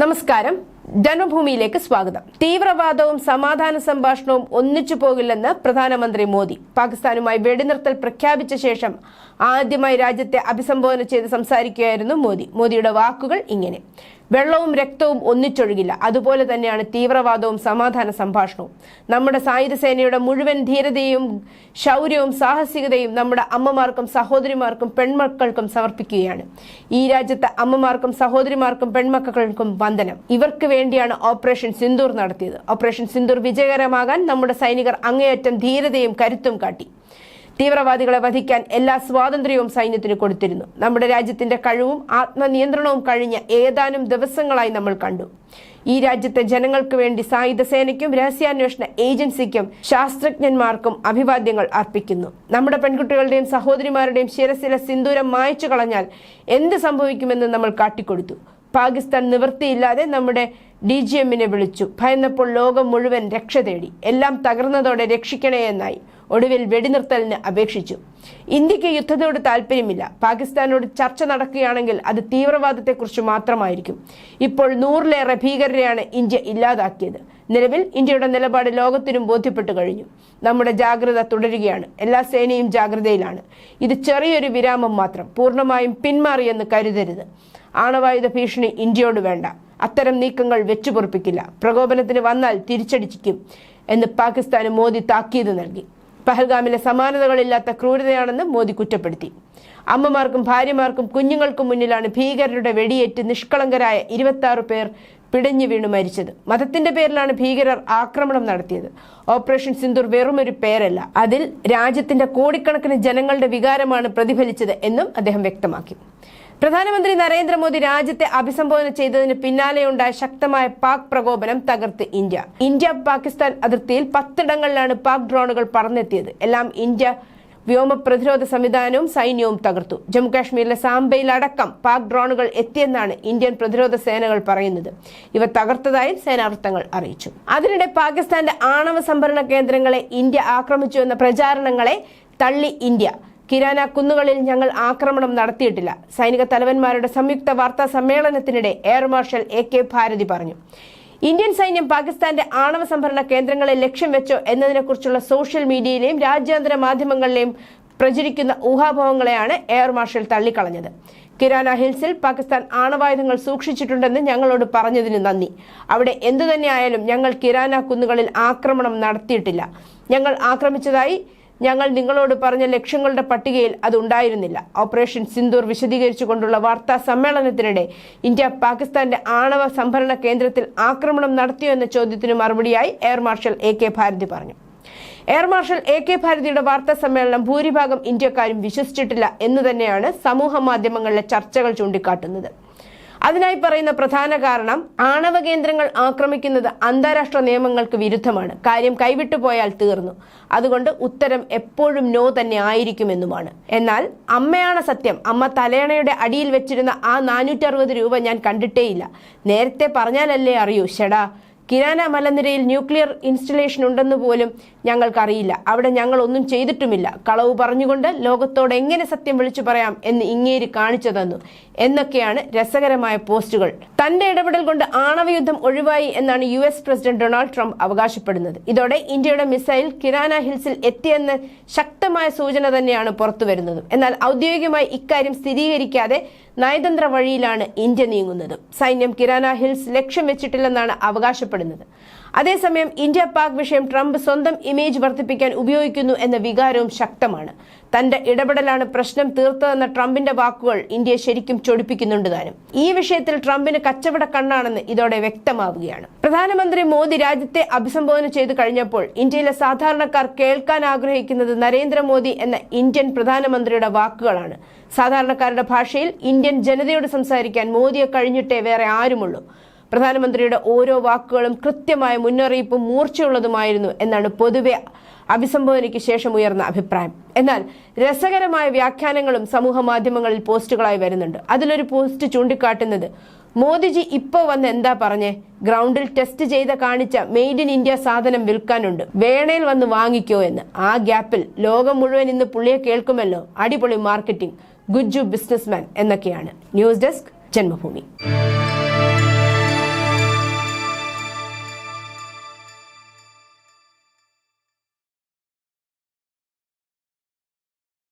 നമസ്കാരം. ജന്മഭൂമിയിലേക്ക് സ്വാഗതം. തീവ്രവാദവും സമാധാന സംഭാഷണവും ഒന്നിച്ചു പോകില്ലെന്ന് പ്രധാനമന്ത്രി മോദി. പാകിസ്ഥാനുമായി വെടിനിർത്തൽ പ്രഖ്യാപിച്ച ശേഷം ആദ്യമായി രാജ്യത്തെ അഭിസംബോധന ചെയ്ത് സംസാരിക്കുകയായിരുന്നു മോദി. മോദിയുടെ വാക്കുകൾ ഇങ്ങനെ. വെള്ളവും രക്തവും ഒന്നിച്ചൊഴുകില്ല. അതുപോലെ തന്നെയാണ് തീവ്രവാദവും സമാധാന സംഭാഷണവും. നമ്മുടെ സായുധ സേനയുടെ മുഴുവൻ ധീരതയും ശൗര്യവും സാഹസികതയും നമ്മുടെ അമ്മമാർക്കും സഹോദരിമാർക്കും പെൺമക്കൾക്കും സമർപ്പിക്കുകയാണ്. ഈ രാജ്യത്തെ അമ്മമാർക്കും സഹോദരിമാർക്കും പെൺമക്കൾക്കും വന്ദനം. ഇവർക്ക് വേണ്ടിയാണ് ഓപ്പറേഷൻ സിന്ദൂർ നടത്തിയത്. ഓപ്പറേഷൻ സിന്ദൂർ വിജയകരമാകാൻ നമ്മുടെ സൈനികർ അങ്ങേയറ്റം ധീരതയും കരുത്തും കാട്ടി. തീവ്രവാദികളെ വധിക്കാൻ എല്ലാ സ്വാതന്ത്ര്യവും സൈന്യത്തിന് കൊടുത്തിരുന്നു. നമ്മുടെ രാജ്യത്തിന്റെ കഴിവും ആത്മനിയന്ത്രണവും കഴിഞ്ഞ ഏതാനും ദിവസങ്ങളായി നമ്മൾ കണ്ടു. ഈ രാജ്യത്തെ ജനങ്ങൾക്ക് വേണ്ടി സായുധ സേനയ്ക്കും രഹസ്യാന്വേഷണ ഏജൻസിക്കും ശാസ്ത്രജ്ഞന്മാർക്കും അഭിവാദ്യങ്ങൾ അർപ്പിക്കുന്നു. നമ്മുടെ പെൺകുട്ടികളുടെയും സഹോദരിമാരുടെയും ശിരസിലെ സിന്ദൂരം മായച്ചു കളഞ്ഞാൽ എന്ത് സംഭവിക്കുമെന്ന് നമ്മൾ കാട്ടിക്കൊടുത്തു. പാകിസ്ഥാൻ നിവൃത്തിയില്ലാതെ നമ്മുടെ ഡി ജി എമ്മിനെ വിളിച്ചു. ഭയന്നപ്പോൾ ലോകം മുഴുവൻ രക്ഷ തേടി. എല്ലാം തകർന്നതോടെ രക്ഷിക്കണേ എന്നായി ഒടുവിൽ വെടിനിർത്തലിന് അപേക്ഷിച്ചു. ഇന്ത്യയ്ക്ക് യുദ്ധത്തോട് താല്പര്യമില്ല. പാകിസ്ഥാനോട് ചർച്ച നടക്കുകയാണെങ്കിൽ അത് തീവ്രവാദത്തെക്കുറിച്ച് മാത്രമായിരിക്കും. ഇപ്പോൾ നൂറിലേറെ ഭീകരരെയാണ് ഇന്ത്യ ഇല്ലാതാക്കിയത്. നിലവിൽ ഇന്ത്യയുടെ നിലപാട് ലോകത്തിനും ബോധ്യപ്പെട്ടു കഴിഞ്ഞു. നമ്മുടെ ജാഗ്രത തുടരുകയാണ്. എല്ലാ സേനയും ജാഗ്രതയിലാണ്. ഇത് ചെറിയൊരു വിരാമം മാത്രം പൂർണമായും പിന്മാറിയെന്ന് കരുതരുത്. ആണവായുധ ഭീഷണി ഇന്ത്യയോട് വേണ്ട. അത്തരം നീക്കങ്ങൾ വെച്ചുപൊറിപ്പിക്കില്ല പ്രകോപനത്തിന് വന്നാൽ തിരിച്ചടിച്ചിരിക്കും എന്ന് പാകിസ്ഥാന് മോദി താക്കീത് നൽകി. പഹൽഗാമിലെ സമാനതകളില്ലാത്ത ക്രൂരതയാണെന്ന് മോദി കുറ്റപ്പെടുത്തി. അമ്മമാർക്കും ഭാര്യമാർക്കും കുഞ്ഞുങ്ങൾക്കും മുന്നിലാണ് ഭീകരരുടെ വെടിയേറ്റ് നിഷ്കളങ്കരായ ഇരുപത്തി പേർ പിടഞ്ഞു വീണു മരിച്ചത്. മതത്തിന്റെ പേരിലാണ് ഭീകരർ ആക്രമണം നടത്തിയത്. ഓപ്പറേഷൻ സിന്ദൂർ വെറുമൊരു പേരല്ല. അതിൽ രാജ്യത്തിന്റെ കോടിക്കണക്കിന് ജനങ്ങളുടെ വികാരമാണ് പ്രതിഫലിച്ചത് എന്നും അദ്ദേഹം വ്യക്തമാക്കി. പ്രധാനമന്ത്രി നരേന്ദ്രമോദി രാജ്യത്തെ അഭിസംബോധന ചെയ്തതിന് പിന്നാലെയുണ്ടായ ശക്തമായ പാക് പ്രകോപനം തകർത്ത് ഇന്ത്യ. ഇന്ത്യ പാകിസ്ഥാൻ അതിർത്തിയിൽ പത്തിടങ്ങളിലാണ് പാക് ഡ്രോണുകൾ പറന്നെത്തിയത്. എല്ലാം ഇന്ത്യ വ്യോമ പ്രതിരോധ സംവിധാനവും സൈന്യവും തകർത്തു. ജമ്മുകാശ്മീരിലെ സാംബയിലടക്കം പാക് ഡ്രോണുകൾ എത്തിയെന്നാണ് ഇന്ത്യൻ പ്രതിരോധ സേനകൾ പറയുന്നത്. ഇവ തകർത്തതായും സേനാവൃത്തങ്ങൾ അറിയിച്ചു. അതിനിടെ പാകിസ്ഥാന്റെ ആണവ സംഭരണ കേന്ദ്രങ്ങളെ ഇന്ത്യ ആക്രമിച്ചു എന്ന പ്രചാരണങ്ങളെ തള്ളി ഇന്ത്യ. കിരാന കുന്നുകളിൽ ഞങ്ങൾ ആക്രമണം നടത്തിയിട്ടില്ല. സൈനിക തലവന്മാരുടെ സംയുക്ത വാർത്താ സമ്മേളനത്തിനിടെ air marshal A K Bharati പറഞ്ഞു. ഇന്ത്യൻ സൈന്യം പാകിസ്ഥാന്റെ ആണവ സംഭരണ കേന്ദ്രങ്ങളെ ലക്ഷ്യം വെച്ചോ എന്നതിനെക്കുറിച്ചുള്ള സോഷ്യൽ മീഡിയയിലെയും രാജ്യാന്തര മാധ്യമങ്ങളിലെയും പ്രചരിക്കുന്ന ഊഹാഭവങ്ങളെയാണ് എയർ മാർഷൽ തള്ളിക്കളഞ്ഞത്. കിരാന ഹിൽസിൽ പാകിസ്ഥാൻ ആണവായുധങ്ങൾ സൂക്ഷിച്ചിട്ടുണ്ടെന്ന് ഞങ്ങളോട് പറഞ്ഞതിന് നന്ദി. അവിടെ എന്തുതന്നെയായാലും ഞങ്ങൾ കിരാന കുന്നുകളിൽ ആക്രമണം നടത്തിയിട്ടില്ല. ഞങ്ങൾ ആക്രമിച്ചതായി ഞങ്ങൾ നിങ്ങളോട് പറഞ്ഞ ലക്ഷ്യങ്ങളുടെ പട്ടികയിൽ അതുണ്ടായിരുന്നില്ല ഓപ്പറേഷൻ സിന്ദൂർ വിശദീകരിച്ചുകൊണ്ടുള്ള വാർത്താ സമ്മേളനത്തിനിടെ ഇന്ത്യ പാകിസ്ഥാന്റെ ആണവ സംഭരണ കേന്ദ്രത്തിൽ ആക്രമണം നടത്തിയോ എന്ന ചോദ്യത്തിന് മറുപടിയായി air marshal A K Bharati പറഞ്ഞു. എയർ മാർഷൽ എ കെ ഭാരതിയുടെ വാർത്താ സമ്മേളനം ഭൂരിഭാഗം ഇന്ത്യക്കാരും വിശ്വസിച്ചിട്ടില്ല എന്ന് തന്നെയാണ് സമൂഹ മാധ്യമങ്ങളിലെ ചർച്ചകൾ ചൂണ്ടിക്കാട്ടുന്നത്. അതിനായി പറയുന്ന പ്രധാന കാരണം ആണവ കേന്ദ്രങ്ങൾ ആക്രമിക്കുന്നത് അന്താരാഷ്ട്ര നിയമങ്ങൾക്ക് വിരുദ്ധമാണ്. കാര്യം കൈവിട്ടു പോയാൽ തീർന്നു. അതുകൊണ്ട് ഉത്തരം എപ്പോഴും നോ തന്നെ ആയിരിക്കുമെന്നുമാണ്. എന്നാൽ അമ്മയാണ് സത്യം. അമ്മ തലയണയുടെ അടിയിൽ വെച്ചിരുന്ന ആ നാനൂറ്ററുപത് രൂപ ഞാൻ കണ്ടിട്ടേയില്ല. നേരത്തെ പറഞ്ഞാലല്ലേ അറിയൂ. ഷെടാ കിരാന മലനിരയിൽ ന്യൂക്ലിയർ ഇൻസ്റ്റലേഷൻ ഉണ്ടെന്ന് പോലും ഞങ്ങൾക്കറിയില്ല. അവിടെ ഞങ്ങൾ ഒന്നും ചെയ്തിട്ടുമില്ല. കളവ് പറഞ്ഞുകൊണ്ട് ലോകത്തോട് എങ്ങനെ സത്യം വിളിച്ചു പറയാം എന്ന് ഇങ്ങേരി കാണിച്ചു തന്നു. എന്നൊക്കെയാണ് രസകരമായ പോസ്റ്റുകൾ. തന്റെ ഇടപെടൽ കൊണ്ട് ആണവയുദ്ധം ഒഴിവായി എന്നാണ് U S president Donald Trump അവകാശപ്പെടുന്നത്. ഇതോടെ ഇന്ത്യയുടെ മിസൈൽ കിരാന ഹിൽസിൽ എത്തിയെന്ന് ശക്തമായ സൂചന തന്നെയാണ് പുറത്തുവരുന്നത് എന്നാൽ ഔദ്യോഗികമായി ഇക്കാര്യം സ്ഥിരീകരിക്കാതെ നയതന്ത്ര വഴിയിലാണ് ഇന്ത്യ നീങ്ങുന്നത്. സൈന്യം കിരാന ഹിൽസ് ലക്ഷ്യം വെച്ചിട്ടില്ലെന്നാണ് അവകാശപ്പെടുന്നത്. അതേസമയം ഇന്ത്യ പാക് വിഷയം ട്രംപ് സ്വന്തം ഇമേജ് വർദ്ധിപ്പിക്കാൻ ഉപയോഗിക്കുന്നു എന്ന വികാരവും ശക്തമാണ്. തന്റെ ഇടപെടലാണ് പ്രശ്നം തീർത്തതെന്ന ട്രംപിന്റെ വാക്കുകൾ ഇന്ത്യയെ ശരിക്കും ചൊടിപ്പിക്കുന്നുണ്ട് താനും. ഈ വിഷയത്തിൽ ട്രംപിന് കച്ചവട കണ്ണാണെന്ന് ഇതോടെ വ്യക്തമാവുകയാണ്. പ്രധാനമന്ത്രി മോദി രാജ്യത്തെ അഭിസംബോധന ചെയ്തു കഴിഞ്ഞപ്പോൾ ഇന്ത്യയിലെ സാധാരണക്കാർ കേൾക്കാൻ ആഗ്രഹിക്കുന്നത് നരേന്ദ്രമോദി എന്ന ഇന്ത്യൻ പ്രധാനമന്ത്രിയുടെ വാക്കുകളാണ്. സാധാരണക്കാരുടെ ഭാഷയിൽ ഇന്ത്യൻ ജനതയോട് സംസാരിക്കാൻ മോദിയെ കഴിഞ്ഞിട്ടേ വേറെ ആരുമുള്ളൂ. പ്രധാനമന്ത്രിയുടെ ഓരോ വാക്കുകളും കൃത്യമായ മുന്നറിയിപ്പും മൂർച്ചയുള്ളതുമായിരുന്നു എന്നാണ് പൊതുവെ അഭിസംബോധനയ്ക്ക് ശേഷം ഉയർന്ന അഭിപ്രായം. എന്നാൽ രസകരമായ വ്യാഖ്യാനങ്ങളും സമൂഹ മാധ്യമങ്ങളിൽ പോസ്റ്റുകളായി വരുന്നുണ്ട്. അതിലൊരു പോസ്റ്റ് ചൂണ്ടിക്കാട്ടുന്നത് മോദിജി ഇപ്പോൾ വന്ന് എന്താ പറഞ്ഞേ? ഗ്രൗണ്ടിൽ ടെസ്റ്റ് ചെയ്ത കാണിച്ച മെയ്ഡ് ഇൻ ഇന്ത്യ സാധനം വിൽക്കാനുണ്ട്. വേണേൽ വന്ന് വാങ്ങിക്കോ എന്ന്. ആ ഗ്യാപ്പിൽ ലോകം മുഴുവൻ ഇന്ന് പുള്ളിയെ കേൾക്കുമല്ലോ. അടിപൊളി മാർക്കറ്റിംഗ് ഗുജ്ജു ബിസിനസ്മാൻ എന്നൊക്കെയാണ്. News desk Janmabhumi.